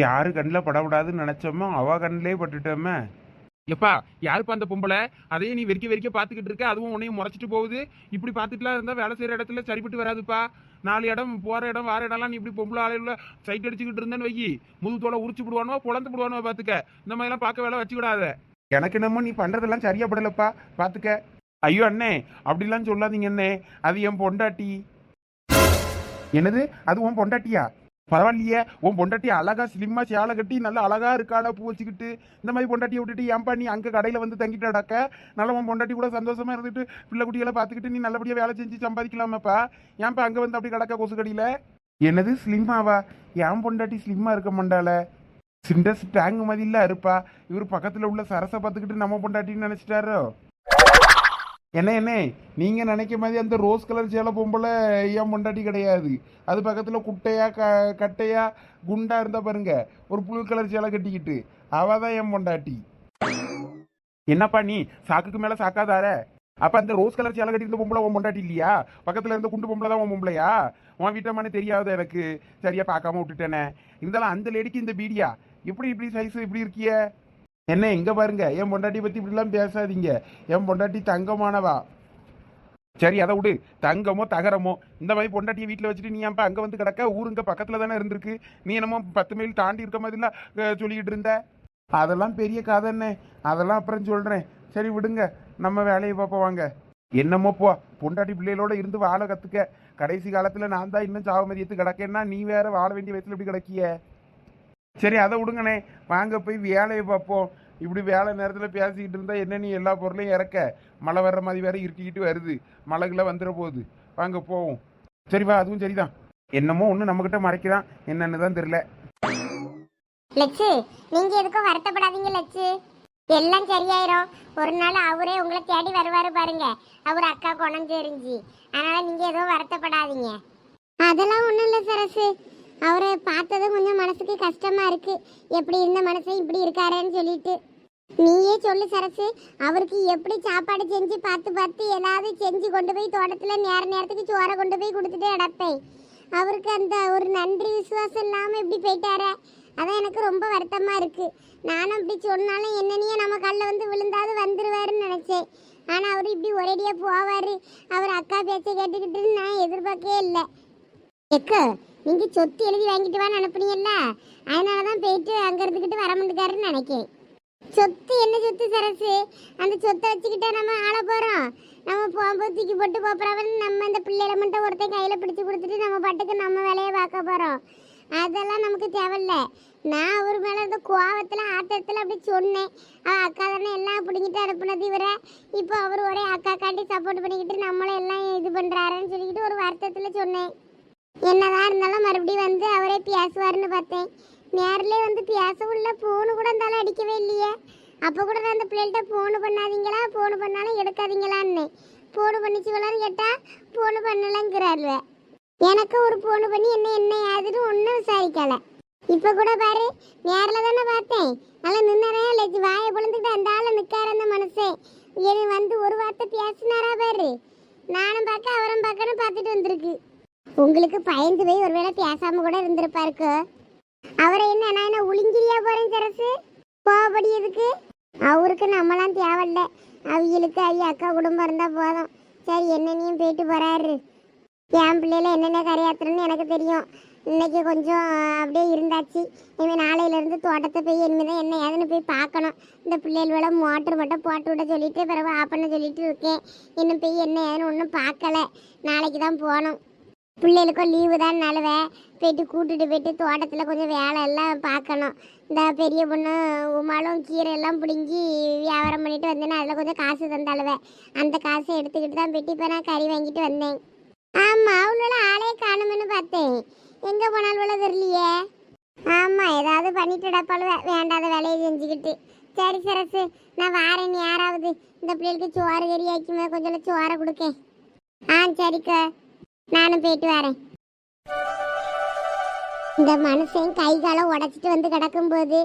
யாரு கண்ணில் படக்கூடாதுன்னு நினைச்சோமோ அவ கண்ணிலே பட்டுட்டோமே. எப்பா யாருப்பா அந்த பொம்பளை? அதையும் நீ வெறிக்க வெறிக்க பார்த்துக்கிட்டு இருக்க அதுவும் உன்னையும் முறைச்சிட்டு போகுது. இப்படி பார்த்துட்டுலாம் இருந்தால் வேலை செய்கிற இடத்துல சரிப்பட்டு வராதுப்பா. நாலு இடம் போகிற இடம் வார இடம்லாம் நீ இப்படி பொம்பளை ஆளுல சைட் அடிச்சுக்கிட்டு இருந்தேன்னு வைக்கி முது தோலை உரிச்சு விடுவானோ பொழந்து விடுவானோ பார்த்துக்க. இந்த மாதிரிலாம் பார்க்க வேலை வச்சு விடாத எனக்கு என்னமோ நீ பண்றதெல்லாம் சரியா படலப்பா பாத்துக்க ஐயோ அண்ணே அப்படிலாம் சொல்லாதீங்க அண்ணே. அது என் பொண்டாட்டி. என்னது? அது உன் பொண்டாட்டியா? பரவாயில்லையே உன் பொண்டாட்டி அழகா ஸ்லிம்மா சேலை கட்டி நல்லா அழகா இருக்காடா பூ வச்சுக்கிட்டு. இந்த மாதிரி பொண்டாட்டியை விட்டுட்டு ஏன்பா நீ அங்கே கடையில் வந்து தங்கிட்டாடாக்க? நல்லா உன் பொண்டாட்டி கூட சந்தோஷமா இருந்துட்டு பிள்ளை குட்டிகளை பார்த்துக்கிட்டு நீ நல்லபடியாக வேலை செஞ்சு சம்பாதிக்கலாமாப்பா. ஏன்பா அங்கே வந்து அப்படி கிடக்க கொசு கடையில்? என்னது ஸ்லிம்மாவா என் பொண்டாட்டி ஸ்லிம்மா இருக்க மாட்டாள? சிண்டஸ் டேங்க் மாதிரி இருப்பா இவர் பக்கத்தில் உள்ள சரசை பார்த்துக்கிட்டு நம்ம பொண்டாட்டின்னு நினச்சிட்டாரோ? என்ன என்ன? நீங்கள் நினைக்க மாதிரி அந்த ரோஸ் கலர் சேலை பொம்பளை ஏன் பொண்டாட்டி கிடையாது. அது பக்கத்தில் குட்டையா க கட்டையா குண்டா இருந்தால் பாருங்க. ஒரு புழு கலர் சேலை கட்டிக்கிட்டு. அவ தான் என் பொண்டாட்டி என்னப்பா நீ? சாக்குக்கு மேலே சாக்காதார? அப்போ அந்த ரோஸ் கலர் சேலை கட்டியிருந்த பொம்பளை உன் பொண்டாட்டி இல்லையா? பக்கத்தில் இருந்த குண்டு பொம்பளை தான் உன் பொம்பளையா? உன் வீட்டமானே தெரியாது எனக்கு? சரியாக பார்க்காம விட்டுட்டேனே. இருந்தாலும் அந்த லேடிக்கு இந்த பீடியா? எப்படி இப்படி சைஸ் இப்படி இருக்கியே? என்ன எங்க பாருங்க. என் பொண்டாட்டி பத்தி இப்படிலாம் பேசாதீங்க. என் பொண்டாட்டி தங்கமானவா? சரி அதை விடு. தங்கமோ தகரமோ. இந்த மாதிரி பொண்டாட்டியை வீட்டில் வச்சுட்டு நீ ஏன்ப்பா அங்கே வந்து கிடக்க? ஊருங்க பக்கத்தில் தானே இருந்திருக்கு. நீ என்னமோ பத்து மைல் தாண்டி இருக்க மாதிரிலாம் சொல்லிக்கிட்டு இருந்த. அதெல்லாம் பெரிய கதைண்ணே அதெல்லாம் அப்புறம் சொல்கிறேன் சரி விடுங்க. நம்ம வேலையை பார்ப்போம் வாங்க. என்னமோ போ. பொண்டாட்டி பிள்ளைகளோட இருந்து வாழ கற்றுக்க கடைசி காலத்தில் நான் தான் இன்னும் சாவமதியத்து கிடக்கேன்னா நீ வேற வாழ வேண்டிய வயசில் இப்படி கிடக்கிய? சரி அதை விடுங்கண்ணே. வாங்க போய் வேலையை பார்ப்போம். இப்படி வேலை நேரத்தில் பேசிக்கிட்டு இருந்தால் என்ன நீ எல்லா பொருளையும் இறக்க? மழை வர்ற மாதிரி வேற இருட்டிக்கிட்டு வருது. மழைக்குள்ள வந்துட போகுது. வாங்க போவோம். சரி வா அதுவும் சரிதான். என்னமோ ஒன்று நம்மக்கிட்ட மறைக்கிறான். என்னன்னு தான் தெரியல. லட்சு நீங்க எதுக்கும் வருத்தப்படாதீங்க லட்சு. எல்லாம் சரியாயிரும். ஒரு நாள் அவரே உங்களை தேடி வருவாரு பாருங்க. அவர் அக்கா குணம் தெரிஞ்சு. அதனால நீங்க எதுவும் வருத்தப்படாதீங்க. அதெல்லாம் ஒண்ணும் இல்ல சரசு. அவரை பார்த்ததும் கொஞ்சம் மனசுக்கு கஷ்டமா இருக்கு. எப்படி இருந்த மனசன் இப்படி இருக்காருன்னு சொல்லிட்டு. நீயே சொல்லு சரசு அவருக்கு எப்படி சாப்பாடு செஞ்சு பார்த்து பார்த்து ஏதாவது செஞ்சு கொண்டு போய் தோட்டத்தில் நேர நேரத்துக்கு சோறை கொண்டு போய் கொடுத்துட்டு அடப்பேன் அவருக்கு அந்த ஒரு நன்றி விசுவாசம் இல்லாமல் இப்படி போயிட்டாரே. அதான் எனக்கு ரொம்ப வருத்தமாக இருக்கு. நானும் இப்படி சொன்னாலும் என்னனையே நம்ம கல்ல வந்து விழுந்தாவது வந்துடுவாருன்னு நினச்சேன். ஆனால் அவர் இப்படி ஒரேடியாக போவார். அவர் அக்கா பேச்சை கேட்டுக்கிட்டு நான் எதிர்பார்க்கவே இல்லை. எக்கோ நீங்க சொத்து எழுதி வாங்கிட்டு வான்னு அனுப்புனீங்கல்ல? அதனாலதான் போயிட்டு அங்க இருந்துகிட்டு வர முடியாருன்னு நினைக்கேன் சொத்து என்ன சொத்து சரசு? அந்த சொத்தை வச்சுக்கிட்டா நம்ம ஆள போறோம். நம்ம போகும்போது தூக்கி போட்டு போறவன் நம்ம இந்த பிள்ளைகளை மட்டும் ஒருத்தன் கையில பிடிச்சு கொடுத்துட்டு நம்ம பாட்டுக்கு நம்ம வேலையை பார்க்க போறோம். அதெல்லாம் நமக்கு தேவையில்ல. நான் அவர் மேலே இருந்த கோவத்தில் ஆத்திரத்தில் அப்படி சொன்னேன். அவள் அக்கா தானே எல்லாம் பிடிங்கிட்டு அனுப்புனது இவரை. இப்போ அவர் ஒரே அக்கா காட்டி சப்போர்ட் பண்ணிக்கிட்டு நம்மளை எல்லாம் இது பண்ணுறாருன்னு சொல்லிக்கிட்டு ஒரு வருத்தத்தில் சொன்னேன். என்னதான் இருந்தாலும் மறுபடியும் வந்து அவரே பேசுவாருன்னு பார்த்தேன். நேரிலே வந்து பேசவும் ஃபோனு கூட இருந்தாலும் அடிக்கவே இல்லையே. அப்போ கூட நான் அந்த பிள்ளைகிட்ட ஃபோனு பண்ணாதீங்களா? ஃபோனு பண்ணாலும் எடுக்காதீங்களான்னு ஃபோனு பண்ணிச்சு விளான்னு கேட்டால் ஃபோனு பண்ணலங்கிறாருவ எனக்கு ஒரு ஃபோனு பண்ணி என்ன என்ன ஏதுன்னு ஒன்றும் விசாரிக்கலை. இப்போ கூட பாரு நேரில் தானே பார்த்தேன். நல்லா நின்னரே லட்சி வாயை பொழுந்துக்கிட்டு அந்த ஆளை நிற்காரு அந்த மனுஷன் இனி வந்து ஒரு வார்த்தை பேசினாரா பாரு. நானும் பார்க்க அவரும் பார்க்கணும் பார்த்துட்டு வந்திருக்கு. உங்களுக்கு பயந்து போய் ஒருவேளை பேசாம கூட இருந்திருப்பாருக்கு. அவரை என்ன நான் என்ன உளிஞ்சிரியா போறேன் சரசு? கோவப்படி எதுக்கு? அவருக்கு நம்மளாம் தேவையில்ல. அவங்களுக்கு ஐயா அக்கா குடும்பம் இருந்தா போதும். சரி என்னென்னையும் போயிட்டு போறாரு. என் பிள்ளையில என்னென்ன கரையாத்துறன்னு எனக்கு தெரியும். இன்னைக்கு கொஞ்சம் அப்படியே இருந்தாச்சு. இனிமேல் நாளையிலேருந்து தோட்டத்தை போய் இனிமேல் தான் என்ன ஏதுன்னு போய் பார்க்கணும். இந்த பிள்ளைகளோட மோட்டர் மட்டும் போட்டு விட சொல்லிட்டு பிறகு ஆப்பண்ண சொல்லிட்டு இருக்கேன். இன்னும் போய் என்ன ஏதுன்னு ஒன்றும் பார்க்கல. நாளைக்கு தான் போகணும். பிள்ளைகளுக்கும் லீவு தான் நழுவை. போயிட்டு கூட்டுட்டு போயிட்டு தோட்டத்தில் கொஞ்சம் வேலை எல்லாம் பார்க்கணும். இந்த பெரிய பொண்ணு உமாலும் கீரை எல்லாம் பிடுங்கி வியாபாரம் பண்ணிட்டு வந்தேன்னா அதில் கொஞ்சம் காசு தந்தாளுவேன் அந்த காசை எடுத்துக்கிட்டு தான் போயிட்டு இப்போ நான் கறி வாங்கிட்டு வந்தேன். ஆமாம் அவளோட ஆளே காணுமென்னு பார்த்தேன். எங்கே போனாலும் தெரியலையே? ஆமாம் ஏதாவது பண்ணிட்டு டப்பாளுவே வேண்டாத வேலையை செஞ்சுக்கிட்டு. சரி சரசு நான் வாரேன். யாராவது இந்த பிள்ளைகளுக்கு சோறு கறி ஆக்கி கொஞ்சம் சோறை கொடுக்கேன். ஆ சரிக்கா. நானும் போயிட்டு வரேன். இந்த மனுஷன் கை காலை உடச்சிட்டு வந்து கிடக்கும்போது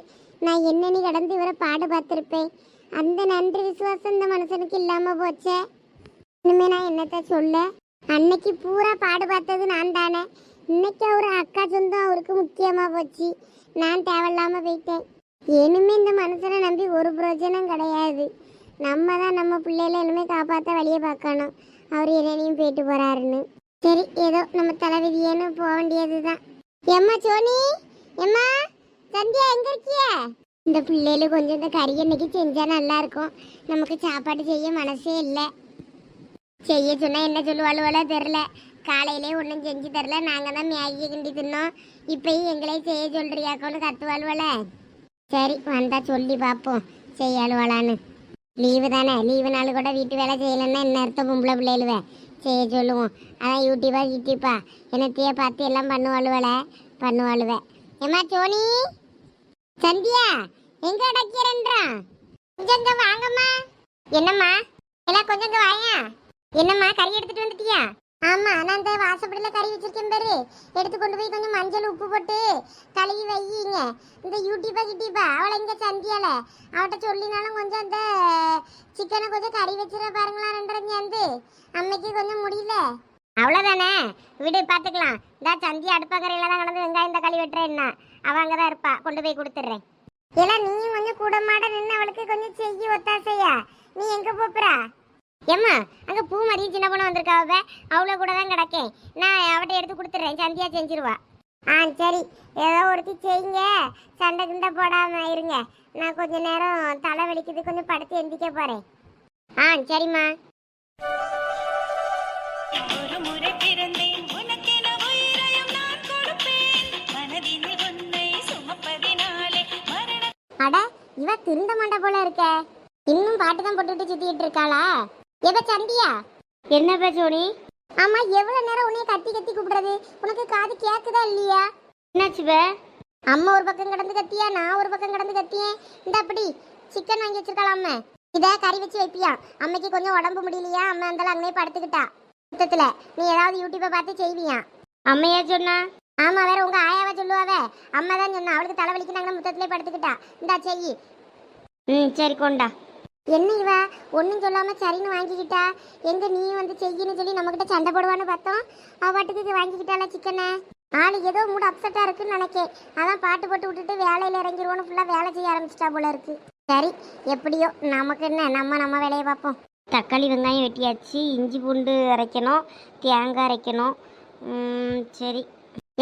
நான் என்னன்னு கிடந்து இவரை பாடு பார்த்துருப்பேன். அந்த நன்றி விசுவாசம் இந்த மனுஷனுக்கு இல்லாம போச்சே. இனிமே நான் என்னத்த சொல்ல? அன்னைக்கு பூரா பாடு பார்த்தது நான் தானே. இன்னைக்கு அவர் அக்கா சொந்தம் அவருக்கு முக்கியமா போச்சு. நான் தேவையில்லாம போயிட்டேன். இனிமே இந்த மனுஷனை நம்பி ஒரு பிரயோஜனம் கிடையாது. நம்ம தான் நம்ம பிள்ளைகளை இனிமே காப்பாற்ற வழியை பார்க்கணும். அவர் என்னையும் போயிட்டு போறாருன்னு. சரி ஏதோ நம்ம தலைவிதியேன்னு போக வேண்டியதுதான். எம்மா சோனி? எம்மா சந்தியா எங்க இருக்கிய? இந்த பிள்ளையில கொஞ்சம் இந்த கறி இன்னைக்கு செஞ்சா நல்லா இருக்கும். நமக்கு சாப்பாடு செய்ய மனசே இல்லை. செய்ய சொன்னா என்ன சொல்லுவாளுவளோ தெரில காலையிலே ஒன்றும் செஞ்சு தரல. நாங்கள் தான் மேகியை கிண்டி தின்னோம். இப்பயும் எங்களே செய்ய சொல்றியாக்கோன்னு கத்துவாளுவல சரி வந்தா சொல்லி பார்ப்போம் செய்யாளுவாளான்னு. லீவு தானே லீவு நாள் கூட வீட்டு வேலை செய்யலைன்னா என்ன அர்த்தம் பொம்பளை பிள்ளைகளுவே? செய்ய சொல்லுவோம். அதான் யூடியூபா யூடியூப்பா என்னத்தையே பார்த்து எல்லாம் பண்ணுவாளுவல பண்ணுவாளுவ. ஏமா சோனி? சந்தியா எங்க அடைக்கிறேன்றான் கொஞ்சம் இங்க வாங்கம்மா. என்னம்மா? எல்லாம் கொஞ்சம் இங்க வாயா. என்னம்மா கறி எடுத்துட்டு வந்துட்டியா? ஆமா நான் இந்த வாசப்படியில கறி வச்சிருக்கேன் பாரு. எடுத்து கொண்டு போய் கொஞ்சம் மஞ்சள் உப்பு போட்டு கழுவி வையிங்க. இந்த யூடியூபா கிட்டியூபா அவளை இங்க சந்தியால. அவட்ட சொல்லினாலும் கொஞ்சம் இந்த சிக்கனை கொஞ்சம் கறி வச்சிட பாருங்களா ரெண்டு சேர்ந்து அம்மைக்கு கொஞ்சம் முடியல. அவ்வளோதானே விடு பார்த்துக்கலாம் இந்த சந்தி அடுப்பக்கரையில தான் கலந்து வெங்காயம் தக்காளி வெட்டுறேன் என்ன? அவ அங்கே தான் இருப்பா. கொண்டு போய் கொடுத்துட்றேன். ஏன்னா நீயும் கொஞ்சம் கூட மாட நின்று அவளுக்கு கொஞ்சம் செய்ய ஒத்தாசையா. நீ எங்க போப்புறா ஏம்மா அங்க பூ மதியம் சின்ன பொண்ணு வந்திருக்காவ அவள கூட தான் கிடக்கேன். நான் அவட்ட எடுத்து கொடுத்துட்றேன். சந்தியா செஞ்சிருவா. ஆ சரி. ஏதோ ஒருத்தி செய்யுங்க. சண்டை கிண்டை போடாம இருங்க. நான் கொஞ்ச நேரம் தலை வலிக்குது. கொஞ்சம் படுத்து எந்திக்க போறேன். ஆ சரிம்மா. அட இவ திருந்த மாட்டா போல இருக்க. இன்னும் பாட்டு தான் போட்டுட்டு சுத்திட்டு இருக்காளா? எப்ப சந்தியா? என்ன ஜோனி ஆமா எவ்வளவு நேரம் உன்னைய கத்தி கத்தி கூப்பிடுறது? உனக்கு காது கேக்குதா இல்லையா? என்னாச்சுப்ப அம்மா ஒரு பக்கம் கிடந்து கத்தியா? நான் ஒரு பக்கம் கிடந்து கத்தியேன். இந்த அப்படி சிக்கன் வாங்கி வச்சிருக்காளா அம்மா இத கறி வச்சு வைப்பியா? அம்மைக்கு கொஞ்சம் உடம்பு முடியலையா? அம்மா இருந்தாலும் அங்கேயே படுத்துக்கிட்டா. சுத்தத்துல நீ ஏதாவது யூடியூப்பை பார்த்து செய்வியா? அம்மையா சொன்னா? ஆமா வேற உங்க ஆயாவா சொல்லுவாவ. அம்மா தான் சொன்னா. அவளுக்கு தலைவலிக்கு நாங்க முத்தத்திலே படுத்துக்கிட்டா. இந்தா செய் ம் சரி கொண்டா. என்ன இவ? ஒன்றும் சொல்லாமல் சரின்னு வாங்கிக்கிட்டா? எங்க நீ வந்து செய்யின்னு சொல்லி நம்மக்கிட்ட சண்டை போடுவான்னு பார்த்தோம். அவ பாட்டுக்கு வாங்கிக்கிட்டாளா சிக்கனை? ஆளு ஏதோ மூடு அப்செட்டாக இருக்குன்னு நினைக்கேன். அதான் பாட்டு போட்டு விட்டுட்டு வேலையில் இறங்கிருவோன்னு ஃபுல்லாக வேலை செய்ய ஆரம்பிச்சிட்டா போல இருக்கு. சரி எப்படியோ நமக்கு என்ன? நம்ம நம்ம வேலையை பார்ப்போம். தக்காளி வெங்காயம் வெட்டியாச்சு இஞ்சி பூண்டு அரைக்கணும் தேங்காய் அரைக்கணும். சரி.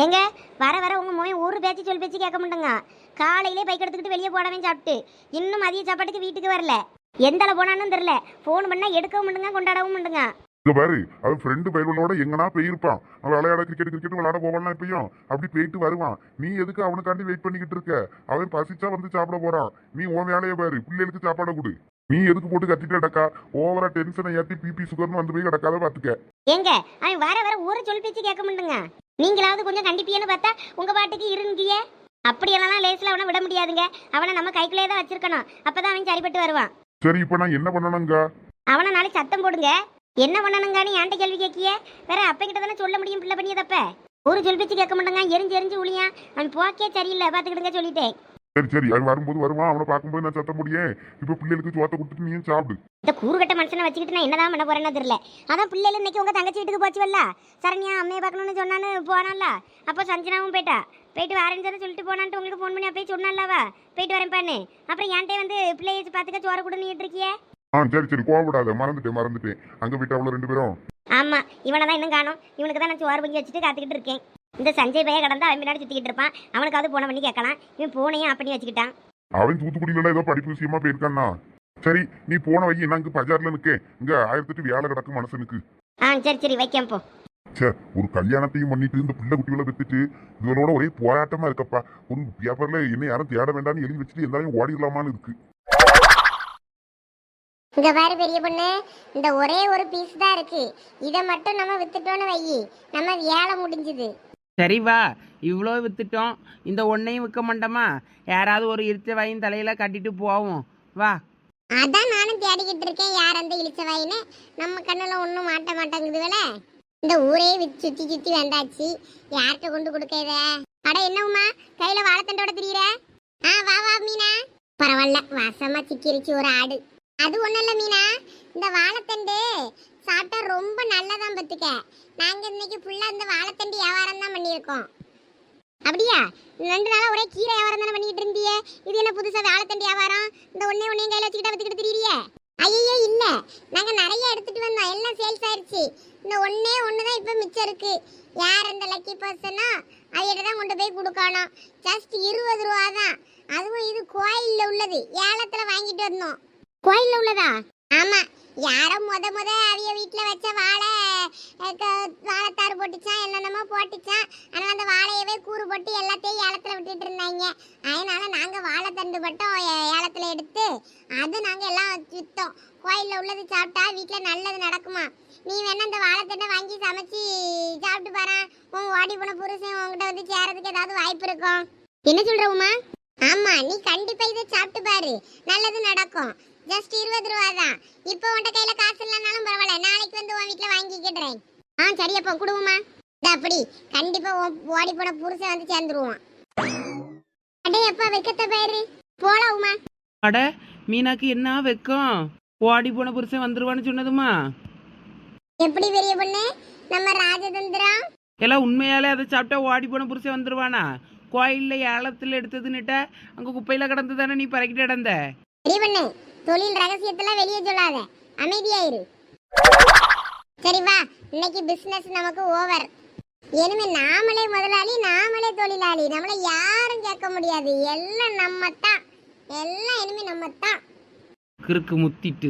ஏங்க வர வர உங்கள் மொழி ஒரு பேச்சு சொல் பேச்சு கேட்க மாட்டேங்க. காலையிலே பைக் எடுத்துக்கிட்டு வெளியே போனவே சாப்பிட்டு. இன்னும் மதிய சாப்பாட்டுக்கு வீட்டுக்கு வரல. எந்த அளவு போனான்னு தெரியல. ஃபோன் பண்ணா எடுக்கவும் மாட்டுங்க கொண்டாடவும் மாட்டுங்க இங்க பாரு அவன் ஃப்ரெண்டு பயிர்களோட எங்கனா போயிருப்பான். அவன் விளையாட கிரிக்கெட் கிரிக்கெட் விளையாட போவானா இப்பயும் அப்படி போயிட்டு வருவான். நீ எதுக்கு அவனுக்காண்டி வெயிட் பண்ணிக்கிட்டு இருக்க? அவன் பசிச்சா வந்து சாப்பிட போறான். நீ உன் வேலையை பாரு பிள்ளைகளுக்கு சாப்பாடை கொடு. நீ எதுக்கு போட்டு கத்திட்டு கிடக்கா? ஓவரா டென்ஷனை ஏத்தி பிபி சுகர்னு வந்து போய் கிடக்காத பாத்துக்க. ஏங்க அவன் வர வர ஒரு சொல் பேச்சு கேட்க மாட்டுங்க நீங்களாவது கொஞ்சம் கண்டிப்பியன்னு பார்த்தா உங்க பாட்டுக்கு இருங்கிய. அப்படியெல்லாம் லேஸ்ல அவனை விட முடியாதுங்க. அவனை நம்ம கைக்குள்ளே தான் வச்சிருக்கணும். அப்பதான் அவன் சரிப்பட்டு வருவான். சரி இப்ப நான் என்ன பண்ணணுங்க அவனை நாளைக்கு சத்தம் போடுங்க. என்ன பண்ணணுங்கன்னு என்கிட்ட கேள்வி கேட்கிய? வேற அப்ப கிட்ட தானே சொல்ல முடியும் பிள்ளை பண்ணிய தப்ப ஒரு சொல் பேச்சு கேட்க மாட்டாங்க எரிஞ்சு எரிஞ்சு உளியா அவன் போக்கே சரியில்லை பாத்துக்கிடுங்க சொல்லிட்டேன். சரி சரி அவன் வரும்போது வருவான் அவனை பார்க்கும்போது நான் சத்த முடியும் இப்ப பிள்ளைகளுக்கு சோத்த கொடுத்துட்டு நீயும் சாப்பிடு. இந்த கூறுகட்ட மனுஷனை வச்சுக்கிட்டு நான் என்னதான் பண்ண போறேன்னு தெரியல. அதான் பிள்ளைல இன்னைக்கு உங்க தங்கச்சி வீட்டுக்கு போச்சுவல்ல சரண்யா அம்மையை பார்க்கணும்னு சொன்னான்னு போனால அப்போ சஞ்சனாவும் போயிட்டா. போயிட்டு வரேன்னு சொல்லி சொல்லிட்டு போனான்ட்டு உங்களுக்கு ஃபோன் பண்ணி அப்பயே சொன்னாலவா போயிட்டு வரேன் பான்னு அப்புறம் என்கிட்ட வந்து பிள்ளைய பார்த்துக்க சோறு கூட நீட்டு இருக்கியே ஆ சரி சரி கோவப்படாத. மறந்துட்டேன் மறந்துட்டேன். அங்க போயிட்டு அவ்வளவு ரெண்டு பேரும். ஆமா இவனை தான் இன்னும் காணும். இவனுக்கு தான் நான் சோறு பொங்கி வச்சுட்டு காத்துக்கிட்டு இருக்கேன். இந்த சஞ்சய் பையன் கடந்தா அவன் பின்னாடி சுத்திக்கிட்டு இருப்பான். அவனுக்காவது போன பண்ணி கேட்கலாம். இவன் போனையும் அப்படி வச்சுக்கிட்டான்? அவன் தூத்துக்குடியில ஏதோ படிப்பு விஷயமா போயிருக்கான்னா? சரி நீ போன வை என்ன? இங்க பஜார்ல நிக்க. இங்க ஆயிரத்தெட்டு வேலை கிடக்கு மனுஷனுக்கு. ஆ சரி சரி வைக்கேன் போ. ச்சே ஒரு கல்யாணத்தையும் பண்ணிட்டு இந்த பிள்ளை குட்டிகளை பெற்றுட்டு இவனோட ஒரே போராட்டமா இருக்கப்பா. ஒரு பேப்பர்ல என்ன யாரும் தேட வேண்டாம்னு எழுதி வச்சுட்டு எல்லாரையும் ஓடிடலாமான்னு இருக்கு. இங்க பாரு பெரிய பொண்ணு இந்த ஒரே ஒரு பீஸ் தான் இருக்கு. இதை மட்டும் நம்ம வித்துட்டோம்னு வை. நம்ம வேலை முடிஞ்சுது. சரி வா இவ்வளோ வித்துட்டோம். இந்த ஒன்றையும் விற்க மாட்டோமா? யாராவது ஒரு இருச்ச வாயின் தலையில கட்டிட்டு போவோம். வா. அதான் நானும் தேடிக்கிட்டு இருக்கேன் யார் அந்த இழிச்ச வாயின்னு. நம்ம கண்ணுல ஒன்றும் மாட்ட மாட்டேங்குதுவல இந்த ஊரே வித் சுத்தி சுத்தி வந்தாச்சு. யார்கிட்ட கொண்டு கொடுக்க இத? அட என்னவுமா கையில வாழைத்தண்டோட திரியற? ஆ வா வா மீனா. பரவாயில்ல வாசமா சிக்கிருச்சு ஒரு ஆடு. அது ஒண்ணும் இல்ல மீனா. இந்த வாழைத்தண்டு சாப்பிட்டா ரொம்ப நல்லதான் பத்துக்க நாங்க இன்னைக்கு ஃபுல்லா இந்த வாழைத்தண்டு வியாபாரம் தான் பண்ணியிருக்கோம். அப்படியா? ரெண்டு நாளா ஒரே கீரை வியாபாரம் தானே பண்ணிட்டு இருந்தியே? இது என்ன புதுசா வாழைத்தண்டு வியாபாரம்? இந்த ஒன்னே ஒன்னையும் கையில வச்சுக்கிட்டா வச்சுக்கிட்டு திரியிறியே? ஐயோ இல்ல நாங்க நிறைய எடுத்துட்டு வந்தோம். எல்லாம் சேல்ஸ் ஆயிருச்சு. இந்த ஒண்ணே ஒண்ணுதான் இப்ப மிச்சம் இருக்கு. யார் அந்த லக்கி பர்சனோ அவையிட்ட தான் கொண்டு போய் கொடுக்கணும். ஜஸ்ட் இருபது ரூபா தான் அதுவும் இது கோயில்ல உள்ளது. ஏலத்துல வாங்கிட்டு வந்தோம். கோயில்ல உள்ளதா? ஆமா. யாரோ முத முத அவிய வீட்டில் வச்ச வாழை வாழைத்தாறு போட்டுச்சான் என்னென்னமோ போட்டுச்சான். ஆனால் அந்த வாழையவே கூறு போட்டு எல்லாத்தையும் ஏலத்தில் விட்டுட்டு இருந்தாங்க. அதனால நாங்கள் வாழைத்தண்டு மட்டும் ஏலத்தில் எடுத்து அது நாங்கள் எல்லாம் வித்தோம். கோயிலில் உள்ளது சாப்பிட்டா வீட்டில் நல்லது நடக்குமா? நீ வேணா இந்த வாழைத்தண்டை வாங்கி சமைச்சு சாப்பிட்டு பாரு உன் ஓடி போன புருஷன் உங்ககிட்ட வந்து சேரதுக்கு ஏதாவது வாய்ப்பு இருக்கும் என்ன சொல்ற உமா? ஆமா நீ கண்டிப்பா இதை சாப்பிட்டு பாரு. நல்லது நடக்கும். ஜஸ்ட் இருபது ரூபா தான். இப்போ உன்கிட்ட கையில காசு இல்லைனாலும் பரவாயில்ல. நாளைக்கு வந்து உன் வீட்டுல வாங்கிக்கிடுறேன். ஆ சரி அப்போ கொடுவோமா இது அப்படி. கண்டிப்பா உன் ஓடி போன புருஷன் வந்து சேர்ந்துருவான். அடே அப்பா வைக்கத்த பேரு. போலாம் உமா அட மீனாக்கு என்ன வெக்கம்? ஓடி போன புருஷன் வந்துருவான்னு சொன்னதுமா? எப்படி பெரிய பொண்ணு? நம்ம ராஜதந்திரம் எல்லாம் உண்மையாலே அதை சாப்பிட்டா ஓடி போன புருஷன் வந்துருவானா? கோயில்ல ஏலத்துல எடுத்ததுன்னுட்ட அங்க குப்பையில கிடந்து தானே நீ பறக்கிட்டு கிடந்த? பெரிய பொண்ணு தொழில் ரகசியத்தெல்லாம் வெளியே சொல்லாத. அமைதியாயிரு. சரி வா. இன்னைக்கு பிசினஸ் நமக்கு ஓவர் இனிமே நாமளே முதலாளி நாமளே தொழிலாளி. நம்மளை யாரும் கேட்க முடியாது. எல்லாம் நம்ம தான் எல்லாம் இனிமே நம்ம தான் கிறுக்கு முத்திட்டு.